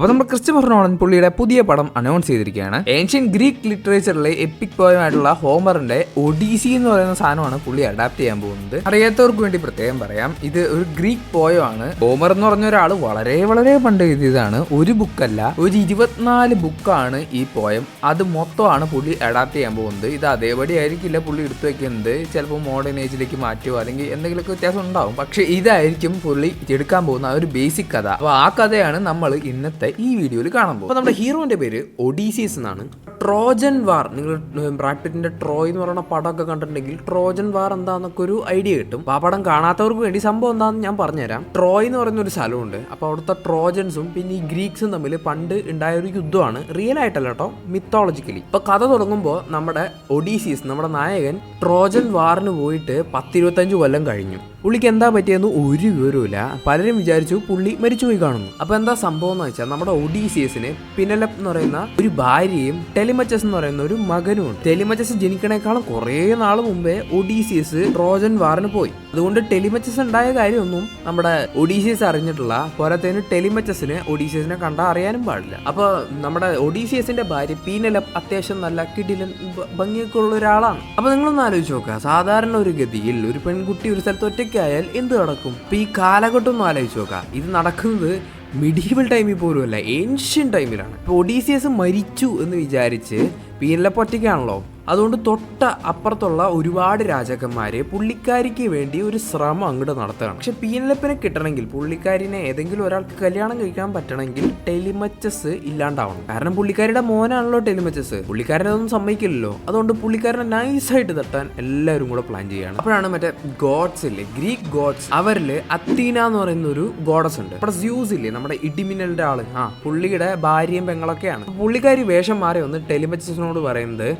അപ്പോൾ നമ്മൾ Christopher Nolan പുള്ളിയുടെ പുതിയ പടം അനൗൺസ് ചെയ്തിരിക്കുകയാണ്. ഏൻഷ്യൻ ഗ്രീക്ക് ലിറ്ററേച്ചറിലെ എപ്പിക് പോയമായിട്ടുള്ള ഹോമറിന്റെ ഒഡീസി എന്ന് പറയുന്ന സാധനമാണ് പുള്ളി അഡാപ്റ്റ് ചെയ്യാൻ പോകുന്നത്. അറിയാത്തവർക്ക് വേണ്ടി പ്രത്യേകം പറയാം ഇത് ഒരു ഗ്രീക്ക് പോയമാണ് ഹോമർ എന്ന് പറഞ്ഞ ഒരാൾ വളരെ വളരെ പണ്ട് എഴുതിയതാണ്. ഒരു ബുക്കല്ല ഒരു ഇരുപത്തിനാല് ബുക്കാണ് ഈ പോയം അത് മൊത്തമാണ് പുള്ളി അഡാപ്റ്റ് ചെയ്യാൻ പോകുന്നത്. ഇത് അതേപടി ആയിരിക്കില്ല പുള്ളി എടുത്തു വെക്കുന്നത്. ചിലപ്പോൾ മോഡേൺ ഏജിലേക്ക് മാറ്റുമോ അല്ലെങ്കിൽ എന്തെങ്കിലുമൊക്കെ വ്യത്യാസം ഉണ്ടാവും. പക്ഷേ ഇതായിരിക്കും പുള്ളി എടുക്കാൻ പോകുന്ന ഒരു ബേസിക് കഥ. അപ്പോൾ ആ കഥയാണ് നമ്മൾ ഇന്നത്തെ ഈ വീഡിയോയിൽ പോകും. അപ്പോൾ നമ്മുടെ ഹീറോന്റെ പേര് ഒഡീസീസ് എന്നാണ്. Trojan war. നിങ്ങൾ ബ്രാഡ്പിറ്റിന്റെ ട്രോയ് എന്ന് പറയുന്ന പടമൊക്കെ കണ്ടിട്ടുണ്ടെങ്കിൽ ട്രോജൻ വാർ എന്താന്നൊക്കെ ഒരു ഐഡിയ കിട്ടും. ആ പടം കാണാത്തവർക്ക് വേണ്ടി സംഭവം എന്താണെന്ന് ഞാൻ പറഞ്ഞുതരാം. ട്രോയ് എന്ന് പറയുന്ന ഒരു സ്ഥലമുണ്ട്. അപ്പോൾ അവിടുത്തെ ട്രോജൻസും പിന്നെ ഈ ഗ്രീക്സും തമ്മിൽ പണ്ട് ഉണ്ടായ ഒരു യുദ്ധമാണ് റിയൽ ആയിട്ടല്ല കേട്ടോ മിത്തോളജിക്കലി ഇപ്പൊ കഥ തുടങ്ങുമ്പോൾ നമ്മുടെ ഒഡീസീസ് നമ്മുടെ നായകൻ ട്രോജൻ വാറിന് പോയിട്ട് പത്തിരുപത്തഞ്ച് കൊല്ലം കഴിഞ്ഞു. പുള്ളിക്ക് എന്താ പറ്റിയെന്ന് ഒരു വിവരവുമില്ല. പലരും വിചാരിച്ചു പുള്ളി മരിച്ചുപോയി കാണുന്നു. അപ്പൊ എന്താ സംഭവം എന്ന് വെച്ചാൽ നമ്മുടെ ഒഡീസിയസിന് പിന്നലപ്പ് എന്ന് പറയുന്ന ഒരു ഭാര്യയും ടെലിമച്ചസ് എന്ന് പറയുന്ന ഒരു മകനും ഉണ്ട് ടെലിമച്ചസ് ജനിക്കണേക്കാളും കുറേ നാൾ മുമ്പേ ഒഡീസിയസ് ട്രോജൻ വാറിന് പോയി. അതുകൊണ്ട് ടെലിമച്ചസ് ഉണ്ടായ കാര്യമൊന്നും നമ്മുടെ ഒഡീസിയസ് അറിഞ്ഞിട്ടില്ല പോരാത്തതിന് ടെലിമച്ചസിന് ഒഡീസിയസിനെ കണ്ടാൽ അറിയാനും പാടില്ല. അപ്പൊ നമ്മുടെ ഒഡീസിയസിന്റെ ഭാര്യ പീനല അത്യാവശ്യം നല്ല കിടിലൻ ഭംഗിയൊക്കെ ഉള്ള ഒരാളാണ്. അപ്പൊ നിങ്ങളൊന്ന് ആലോചിച്ച് നോക്കുക സാധാരണ ഒരു ഗതിയിൽ ഒരു പെൺകുട്ടി ഒരു സ്ഥലത്ത് ഒറ്റയ്ക്കായാൽ എന്ത് നടക്കും? ഇപ്പൊ ഈ കാലഘട്ടം ഒന്ന് ആലോചിച്ച് നോക്കുക ഇത് നടക്കുന്നത് മിഡീവൽ ടൈമിൽ പോലും അല്ല ഏൻഷ്യൻ ടൈമിലാണ് ഇപ്പൊ ഒഡീസിയസ് മരിച്ചു എന്ന് വിചാരിച്ച് പീനലപ്പ് ഒറ്റയ്ക്കാണല്ലോ? അതുകൊണ്ട് തൊട്ട അപ്പുറത്തുള്ള ഒരുപാട് രാജാക്കന്മാര് പുള്ളിക്കാരിക്ക് വേണ്ടി ഒരു ശ്രമം അങ്ങോട്ട് നടത്തണം പക്ഷെ പീനലപ്പിനെ കിട്ടണമെങ്കിൽ പുള്ളിക്കാരിനെ ഏതെങ്കിലും ഒരാൾക്ക് കല്യാണം കഴിക്കാൻ പറ്റണമെങ്കിൽ ടെലിമച്ചസ് ഇല്ലാണ്ടാവണം. കാരണം പുള്ളിക്കാരിയുടെ മോനാണല്ലോ ടെലിമച്ചസ്. പുള്ളിക്കാരനെ ഒന്നും സമ്മതിക്കില്ലല്ലോ. അതുകൊണ്ട് പുള്ളിക്കാരനെ നൈസായിട്ട് തട്ടാൻ എല്ലാവരും കൂടെ പ്ലാൻ ചെയ്യാണ് അപ്പോഴാണ് മറ്റേ ഗോഡ്സ് ഇല്ലേ ഗ്രീക്ക് ഗോഡ്സ്. അവരിൽ അത്തീന എന്ന് പറയുന്ന ഒരു ഗോഡസ് ഉണ്ട്. അപ്പൊ സ്യൂസ് ഇല്ലേ നമ്മുടെ ഇടിമിന്നലിന്റെ ആൾ. ആ പുള്ളിയുടെ ഭാര്യയും പെങ്ങളൊക്കെയാണ്. പുള്ളിക്കാരി വേഷം മാറി ഒന്ന് ടെലിമച്ചസിനോട് പറയുന്നത്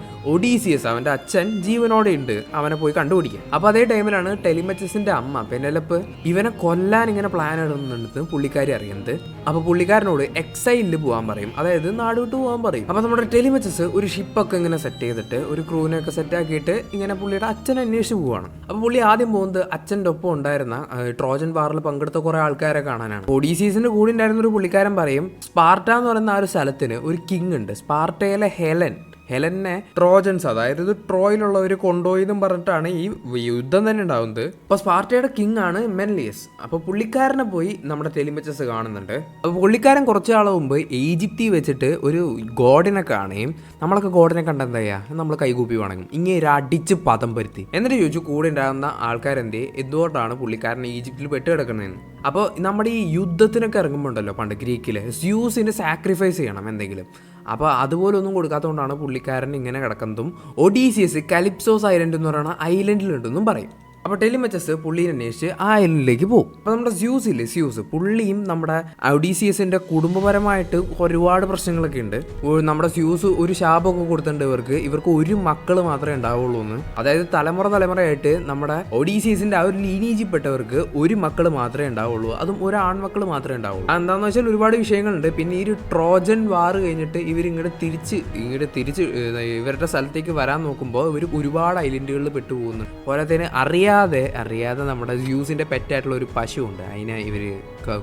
ഒഡീസിയസ് അവന്റെ അച്ഛൻ ജീവനോടെ ഉണ്ട് അവനെ പോയി കണ്ടുപിടിക്കാൻ. അപ്പൊ അതേ ടൈമിലാണ് ടെലിമച്ചസിന്റെ അമ്മ പെനലപ്പ് ഇവനെ കൊല്ലാൻ ഇങ്ങനെ പ്ലാൻ ഇടുന്നുണ്ട് പുള്ളിക്കാരി അറിയുന്നത്. അപ്പൊ പുള്ളിക്കാരനോട് എക്സൈലിൽ പോകാൻ പറയും. അതായത് നാട് വിട്ട് പോകാൻ പറയും. അപ്പൊ നമ്മുടെ ടെലിമച്ചസ് ഒരു ഷിപ്പൊക്കെ ഇങ്ങനെ സെറ്റ് ചെയ്തിട്ട് ഒരു ക്രൂവിനെ ഒക്കെ സെറ്റ് ആക്കിയിട്ട് ഇങ്ങനെ പുള്ളിയുടെ അച്ഛനെ അന്വേഷിച്ച് പോവാണ്. അപ്പൊ പുള്ളി ആദ്യം പോകുന്നത് അച്ഛന്റെ ഒപ്പം ഉണ്ടായിരുന്ന ട്രോജൻ ബാറിൽ പങ്കെടുത്ത കുറെ ആൾക്കാരെ കാണാനാണ്. ഒഡീസീസിന്റെ കൂടെ ഉണ്ടായിരുന്ന ഒരു പുള്ളിക്കാരൻ പറയും സ്പാർട്ട എന്ന് പറയുന്ന ആ ഒരു സ്ഥലത്തിന് ഒരു കിങ് ഉണ്ട്. സ്പാർട്ടയിലെ ഹെലൻ. ഹെലനെ ട്രോജൻസ് അതായത് ട്രോയിലുള്ളവർ കൊണ്ടുപോയി എന്നും പറഞ്ഞിട്ടാണ് ഈ യുദ്ധം തന്നെ ഉണ്ടാവുന്നത്. അപ്പൊ സ്പാർട്ടയുടെ കിങ് ആണ് മെൻലിയസ്. അപ്പൊ പുള്ളിക്കാരനെ പോയി നമ്മുടെ ടെലിമച്ചസ് കാണുന്നുണ്ട്. അപ്പൊ പുള്ളിക്കാരൻ കുറച്ച് നാൾ മുമ്പ് ഈജിപ്തി വെച്ചിട്ട് ഒരു ഗോഡിനെ കാണുകയും നമ്മളൊക്കെ ഗോഡിനെ കണ്ട എന്താ ചെയ്യുക നമ്മൾ കൈകൂപ്പി വണങ്ങും. ഇങ്ങനെ ഒരു അടിച്ച് പദം പരുത്തി. എന്നിട്ട് ചോദിച്ചു കൂടെ ഉണ്ടാകുന്ന ആൾക്കാരെന്തേ? എന്തുകൊണ്ടാണ് പുള്ളിക്കാരൻ ഈജിപ്തിൽ പെട്ട് കിടക്കുന്നതെന്ന് അപ്പോൾ നമ്മുടെ ഈ യുദ്ധത്തിനൊക്കെ ഇറങ്ങുമ്പോണ്ടല്ലോ പണ്ട് ഗ്രീക്കിൽ സ്യൂസിന് സാക്രിഫൈസ് ചെയ്യണം എന്തെങ്കിലും. അപ്പോൾ അതുപോലൊന്നും കൊടുക്കാത്തതുകൊണ്ടാണ് പുള്ളിക്കാരൻ ഇങ്ങനെ കിടക്കുന്നതും. ഒഡീസിയസ് കലിപ്സോസ് ഐലൻഡ് എന്ന് പറയുന്ന ഐലൻഡിലുണ്ടെന്നും പറയും. അപ്പോൾ ടെലിമച്ചസ് പുള്ളീനെ അന്വേഷിച്ച് ആ ഐലൻഡിലേക്ക് പോകും അപ്പോൾ നമ്മുടെ സ്യൂസ് ഇല്ലേ? സ്യൂസ് പുള്ളിയും നമ്മുടെ ഒഡീസിയസിന്റെ കുടുംബപരമായിട്ട് ഒരുപാട് പ്രശ്നങ്ങളൊക്കെ ഉണ്ട്. നമ്മുടെ സ്യൂസ് ഒരു ശാപമൊക്കെ കൊടുത്തിട്ടുണ്ട് ഇവർക്ക്. ഇവർക്ക് ഒരു മക്കൾ മാത്രമേ ഉണ്ടാവുള്ളൂ എന്ന്. അതായത് തലമുറ തലമുറയായിട്ട് നമ്മുടെ ഒഡീസിയസിന്റെ ആ ഒരു ലീനേജിൽപ്പെട്ടവർക്ക് ഒരു മക്കൾ മാത്രമേ ഉണ്ടാവുള്ളൂ. അതും ഒരു ആൺമക്കൾ മാത്രമേ ഉണ്ടാവുള്ളൂ. എന്താണെന്ന് വെച്ചാൽ ഒരുപാട് വിഷയങ്ങളുണ്ട്. പിന്നെ ഈ ഒരു ട്രോജൻ വാർ കഴിഞ്ഞിട്ട് ഇവർ തിരിച്ച് ഇങ്ങോട്ട് തിരിച്ച് ഇവരുടെ സ്ഥലത്തേക്ക് വരാൻ നോക്കുമ്പോൾ ഇവർ ഒരുപാട് ഐലൻഡുകളിൽ പെട്ടുപോകുന്നു. പോരാത്തതിന് അറിയാതെ അറിയാതെ നമ്മുടെ സ്യൂസിന്റെ പെറ്റായിട്ടുള്ള ഒരു പശുണ്ട് അതിനെ ഇവർ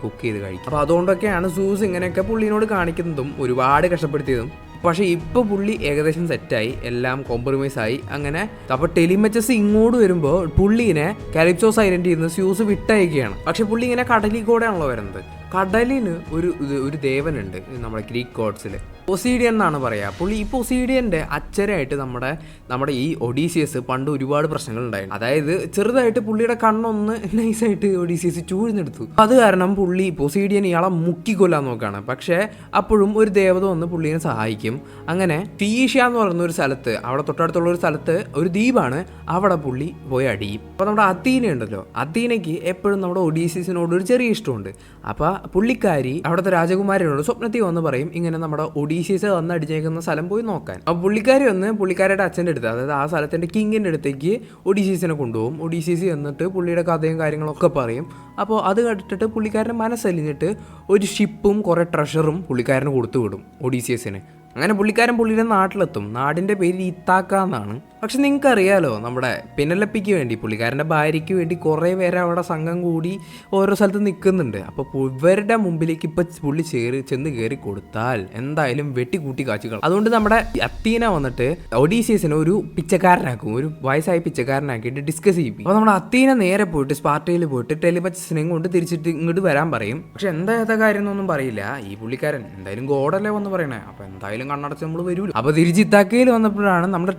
കുക്ക് ചെയ്ത് കഴിക്കും. അപ്പോൾ അതുകൊണ്ടൊക്കെയാണ് സൂസ് ഇങ്ങനെയൊക്കെ പുള്ളിനോട് കാണിക്കുന്നതും ഒരുപാട് കഷ്ടപ്പെടുത്തിയതും. പക്ഷേ ഇപ്പോൾ പുള്ളി ഏകദേശം സെറ്റായി. എല്ലാം കോംപ്രമൈസ് ആയി. അങ്ങനെ അപ്പോൾ ടെലിമച്ചസ് ഇങ്ങോട്ട് വരുമ്പോൾ പുള്ളീനെ കാലിപ്സോസ് ഐലൻഡിൽ ചെയ്യുന്ന സ്യൂസ് വിട്ടയക്കുകയാണ്. പക്ഷെ പുള്ളി ഇങ്ങനെ കടലിൽ കൂടെയാണല്ലോ വരുന്നത്. കടലിന് ഒരു ഒരു ദേവനുണ്ട് നമ്മുടെ ഗ്രീക്ക് ഗോഡ്സിൽ പൊസീഡിയൻ എന്നാണ് പറയുക പുള്ളി ഈ പൊസീഡിയന്റെ അച്ചരായിട്ട് നമ്മുടെ നമ്മുടെ ഈ ഒഡീസിയസ് പണ്ട് ഒരുപാട് പ്രശ്നങ്ങൾ ഉണ്ടായിരുന്നു. അതായത് ചെറുതായിട്ട് പുള്ളിയുടെ കണ്ണൊന്ന് നൈസായിട്ട് ഒഡീസിയസ് ചൂഴ്ന്നെടുത്തു. അത് കാരണം പുള്ളി പൊസീഡിയൻ ഇയാളെ മുക്കിക്കൊല്ലാൻ നോക്കുകയാണ് പക്ഷേ അപ്പോഴും ഒരു ദേവത വന്ന് പുള്ളിയെ സഹായിക്കും. അങ്ങനെ ഫീഷ്യ എന്ന് പറയുന്ന ഒരു സ്ഥലത്ത് അവിടെ തൊട്ടടുത്തുള്ള ഒരു സ്ഥലത്ത് ഒരു ദ്വീപാണ്. അവിടെ പുള്ളി പോയി അടിയും. അപ്പോൾ നമ്മുടെ അത്തീന ഉണ്ടല്ലോ. അത്തീനയ്ക്ക് എപ്പോഴും നമ്മുടെ ഒഡീസിയസിനോട് ഒരു ചെറിയ ഇഷ്ടമുണ്ട്. അപ്പോൾ പുള്ളിക്കാരി അവിടുത്തെ രാജകുമാരിയോട് സ്വപ്നത്തിൽ വന്ന് പറയും ഇങ്ങനെ നമ്മുടെ ഒഡീഷ്യസ് വന്ന് അടിച്ചേക്കുന്ന സ്ഥലം പോയി നോക്കാൻ. അപ്പോൾ പുള്ളിക്കാരി വന്ന് പുള്ളിക്കാരുടെ അച്ഛന്റെ അടുത്ത് അതായത് ആ സ്ഥലത്തിന്റെ കിങ്ങിന്റെ അടുത്തേക്ക് ഒഡീഷ്യസിനെ കൊണ്ടുപോകും. ഒഡീഷ്യസ് എന്നിട്ട് പുള്ളിയുടെ കഥയും കാര്യങ്ങളൊക്കെ പറയും. അപ്പോൾ അത് കേട്ടിട്ട് പുള്ളിക്കാരന്റെ മനസ്സലിഞ്ഞിട്ട് ഒരു ഷിപ്പും കുറേ ട്രഷറും പുള്ളിക്കാരന് കൊടുത്തു വിടും ഒഡീസിയസിന് അങ്ങനെ പുള്ളിക്കാരൻ പുള്ളിയുടെ നാട്ടിലെത്തും. നാടിന്റെ പേര് ഇത്താക്ക എന്നാണ്. പക്ഷെ നിങ്ങൾക്ക് അറിയാലോ നമ്മുടെ പിന്നലപ്പിക്ക് വേണ്ടി പുള്ളിക്കാരന്റെ ഭാര്യയ്ക്ക് വേണ്ടി കുറേ പേര് അവിടെ സംഘം കൂടി ഓരോ സ്ഥലത്ത് നിൽക്കുന്നുണ്ട്. അപ്പോൾ ഇവരുടെ മുമ്പിലേക്ക് ഇപ്പം പുള്ളി ചേറി ചെന്ന് കയറി കൊടുത്താൽ എന്തായാലും വെട്ടിക്കൂട്ടി കാച്ചുകൾ അതുകൊണ്ട് നമ്മുടെ അത്തീന വന്നിട്ട് ഒഡീസിയസിനെ ഒരു പിച്ചക്കാരനാക്കും ഒരു വയസ്സായ പിച്ചക്കാരനാക്കിയിട്ട് ഡിസ്കസ് ചെയ്യും അപ്പോൾ നമ്മുടെ അത്തീന നേരെ പോയിട്ട് സ്പാർട്ടയിൽ പോയിട്ട് ടെലിപച്ചസിനെ കൊണ്ട് തിരിച്ചിട്ട് ഇങ്ങോട്ട് വരാൻ പറയും. പക്ഷെ എന്താ കാര്യം എന്നൊന്നും പറയില്ല. ഈ പുള്ളിക്കാരൻ എന്തായാലും ഗോഡല്ലേ വന്ന് പറയണേ. അപ്പോൾ എന്തായാലും കണ്ണടച്ച് നമ്മൾ വരൂല. അപ്പോൾ തിരിച്ചിത്താക്കയിൽ വന്നപ്പോഴാണ് നമ്മുടെ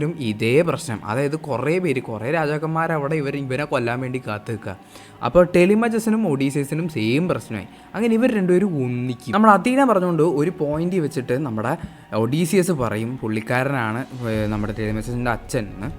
ടെലിമച്ചസിനും ഇതേ പ്രശ്നം. അതായത് കുറേ പേര് കുറേ രാജാക്കന്മാർ അവിടെ ഇവർ ഇവരെ കൊല്ലാൻ വേണ്ടി കാത്തു നിൽക്കുക അപ്പോൾ ടെലിമജസിനും ഒഡീസസിനും സെയിം പ്രശ്നമായി. അങ്ങനെ ഇവർ രണ്ടുപേരും ഒന്നിക്കും. നമ്മൾ അതീന പറഞ്ഞുകൊണ്ട് ഒരു പോയിന്റ് വെച്ചിട്ട് നമ്മുടെ ഒഡീസിയസ് പറയും പുള്ളിക്കാരനാണ് നമ്മുടെ ടെലിമജസിന്റെ അച്ഛൻ എന്ന്.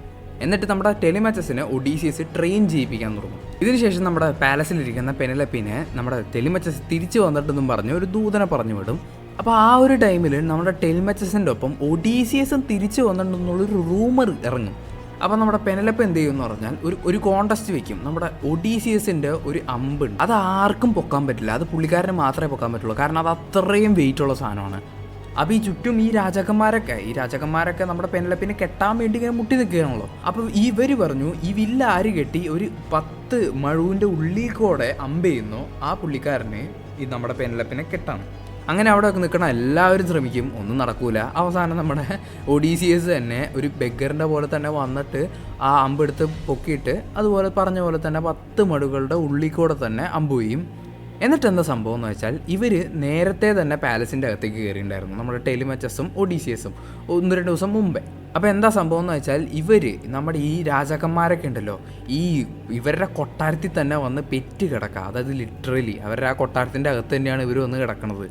എന്നിട്ട് നമ്മുടെ ടെലിമച്ചസിന് ഒഡീസിയസ് ട്രെയിൻ ചെയ്യിപ്പിക്കാൻ തുടങ്ങും. ഇതിനുശേഷം നമ്മുടെ പാലസിലിരിക്കുന്ന പെനലപ്പിനെ നമ്മുടെ ടെലിമച്ചസ് തിരിച്ചു വന്നിട്ടെന്നും പറഞ്ഞ് ഒരു ദൂതനെ പറഞ്ഞു വിടും. അപ്പോൾ ആ ഒരു ടൈമിൽ നമ്മുടെ ടെൽമെച്ചസിന്റെ ഒപ്പം ഒഡീസിയസും തിരിച്ചു വന്നിട്ടുണ്ടെന്നുള്ളൊരു റൂമർ ഇറങ്ങും. അപ്പോൾ നമ്മുടെ പെനലപ്പ് എന്ത് ചെയ്യും എന്ന് പറഞ്ഞാൽ ഒരു ഒരു കോണ്ടസ്റ്റ് വെക്കും. നമ്മുടെ ഒഡീസിയസിന്റെ ഒരു അമ്പുണ്ട് അത് ആർക്കും പൊക്കാൻ പറ്റില്ല. അത് പുള്ളിക്കാരന് മാത്രമേ പൊക്കാൻ പറ്റുള്ളൂ. കാരണം അത് അത്രയും വെയിറ്റ് ഉള്ള സാധനമാണ്. അപ്പോൾ ഈ ചുറ്റും ഈ രാജാക്കന്മാരൊക്കെ ഈ രാജാക്കന്മാരൊക്കെ നമ്മുടെ പെനലപ്പിനെ കെട്ടാൻ വേണ്ടി ഇങ്ങനെ മുട്ടി നിൽക്കുകയാണല്ലോ. അപ്പോൾ ഇവർ പറഞ്ഞു ഈ വില്ല ആര് കെട്ടി ഒരു പത്ത് മഴുവിന്റെ ഉള്ളിൽ കൂടെ അമ്പ് ചെയ്യുന്നു. ആ പുള്ളിക്കാരനെ ഈ നമ്മുടെ പെനലപ്പിനെ കെട്ടാണ്. അങ്ങനെ അവിടെ ഒക്കെ നിൽക്കണ എല്ലാവരും ശ്രമിക്കും. ഒന്നും നടക്കൂല. അവസാനം നമ്മുടെ ഒഡീസിയസ് തന്നെ ഒരു ബെഗറിന്റെ പോലെ തന്നെ വന്നിട്ട് ആ അമ്പെടുത്ത് പൊക്കിയിട്ട് അതുപോലെ പറഞ്ഞ പോലെ തന്നെ പത്ത് മടുകളുടെ ഉള്ളിൽ കൂടെ തന്നെ അമ്പ് ചെയ്യും എന്നിട്ട് എന്താ സംഭവം എന്ന് വെച്ചാൽ ഇവർ നേരത്തെ തന്നെ പാലസിന്റെ അകത്തേക്ക് കയറിയിട്ടുണ്ടായിരുന്നു. നമ്മുടെ ടെലിമച്ചസും ഒഡീസിയസും. ഒന്ന് രണ്ട് ദിവസം മുമ്പേ. അപ്പോൾ എന്താ സംഭവം എന്ന് വെച്ചാൽ ഇവർ നമ്മുടെ ഈ രാജാക്കന്മാരൊക്കെ ഉണ്ടല്ലോ ഈ ഇവരുടെ കൊട്ടാരത്തിൽ തന്നെ വന്ന് പെറ്റ് കിടക്കുക. അതായത് ലിറ്ററലി അവരുടെ ആ കൊട്ടാരത്തിന്റെ അകത്ത് തന്നെയാണ് ഇവർ വന്ന് കിടക്കുന്നത്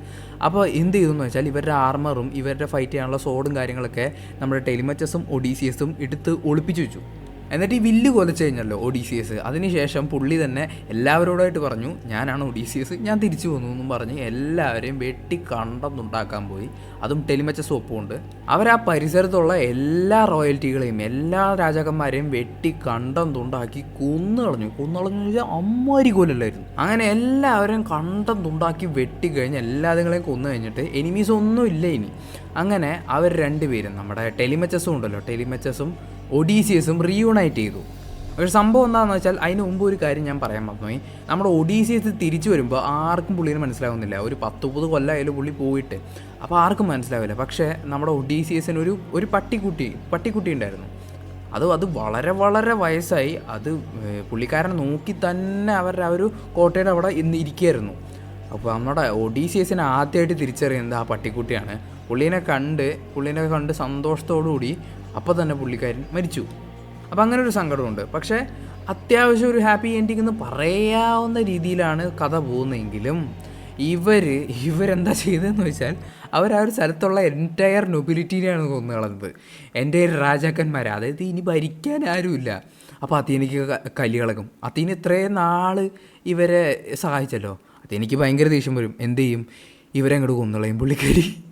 അപ്പോൾ എന്ത് ചെയ്തു എന്ന് വെച്ചാൽ ഇവരുടെ ആർമറും ഇവരുടെ ഫൈറ്റ് ചെയ്യാനുള്ള സോഡും കാര്യങ്ങളൊക്കെ നമ്മുടെ ടെലിമച്ചസും ഒഡീസിയസും എടുത്ത് ഒളിപ്പിച്ചു വെച്ചു. എന്നിട്ട് ഈ വില്ല് കൊലച്ചു കഴിഞ്ഞല്ലോ ഒഡീസിയസ് അതിനുശേഷം പുള്ളി തന്നെ എല്ലാവരോടായിട്ട് പറഞ്ഞു ഞാനാണ് ഒഡീസിയസ് ഞാൻ തിരിച്ചു വന്നു എന്നും പറഞ്ഞ് എല്ലാവരെയും വെട്ടി കണ്ടെന്നുണ്ടാക്കാൻ പോയി. അതും ടെലിമച്ച സോപ്പുണ്ട് അവർ ആ പരിസരത്തുള്ള എല്ലാ റോയൽറ്റികളെയും എല്ലാ രാജാക്കന്മാരെയും വെട്ടി കണ്ടെന്നുണ്ടാക്കി തുണ്ടാക്കി കൊന്നു കളഞ്ഞു കൊന്നു കളഞ്ഞു വെച്ചാൽ അമ്മാരി കൊല്ലല്ലായിരുന്നു അങ്ങനെ എല്ലാവരെയും കണ്ടെന്നുണ്ടാക്കി വെട്ടിക്കഴിഞ്ഞ് വെട്ടി കഴിഞ്ഞ് എല്ലാതുങ്ങളെയും കൊന്നു കഴിഞ്ഞിട്ട് എനിമീസ് ഒന്നും ഇല്ല ഇനി. അങ്ങനെ അവർ രണ്ടുപേരും നമ്മുടെ ടെലിമച്ചസും ഉണ്ടല്ലോ ടെലിമച്ചസും ഒഡീസിയസും റീയൂണൈറ്റ് ചെയ്തു. ഒരു സംഭവം എന്താണെന്ന് വെച്ചാൽ അതിന് മുമ്പ് ഒരു കാര്യം ഞാൻ പറയാൻ മറന്നുപോയി. നമ്മുടെ ഒഡീസിയസ് തിരിച്ചു വരുമ്പോൾ ആർക്കും പുള്ളിന് മനസ്സിലാവുന്നില്ല. ഒരു പത്ത് മുപ്പത് കൊല്ലമായാലും പുള്ളി പോയിട്ട്. അപ്പോൾ ആർക്കും മനസ്സിലാവില്ല. പക്ഷേ നമ്മുടെ ഒഡീസിയസിന് ഒരു ഒരു പട്ടിക്കുട്ടി പട്ടിക്കുട്ടി ഉണ്ടായിരുന്നു. അത് അത് വളരെ വളരെ വയസ്സായി. അത് പുള്ളിക്കാരനെ നോക്കി തന്നെ അവരുടെ ആ ഒരു കോട്ടയുടെ അവിടെ ഇന്ന് ഇരിക്കുകയായിരുന്നു. അപ്പോൾ നമ്മുടെ ഒഡീസിയസിനെ ആദ്യമായിട്ട് തിരിച്ചറിയുന്നത് ആ പട്ടിക്കുട്ടിയാണ്. പുള്ളീനെ കണ്ട് പുള്ളീനെ കണ്ട് സന്തോഷത്തോടുകൂടി അപ്പോൾ തന്നെ പുള്ളിക്കാരൻ മരിച്ചു. അപ്പോൾ അങ്ങനെ ഒരു സങ്കടമുണ്ട്. പക്ഷേ അത്യാവശ്യം ഒരു ഹാപ്പി എൻഡിങ് എന്ന് പറയാവുന്ന രീതിയിലാണ് കഥ പോകുന്നതെങ്കിലും ഇവർ ഇവരെന്താ ചെയ്തതെന്ന് വെച്ചാൽ അവർ ആ ഒരു സ്ഥലത്തുള്ള എന്റയർ നൊബിലിറ്റിനെയാണ് കൊന്നു കളഞ്ഞത്. എന്റെ രാജാക്കന്മാർ അതായത് ഇനി ഭരിക്കാൻ ആരുമില്ല. അപ്പോൾ അത്തീനയ്ക്ക് ക- കലി കളകും അത്തീന ഇത്രയും നാൾ ഇവരെ സഹായിച്ചല്ലോ. അതെനിക്ക് ഭയങ്കര ദേഷ്യം വരും. എന്ത് ചെയ്യും? ഇവരെ അങ്ങോട്ട് കൊന്നുകളയും പുള്ളിക്കാരി.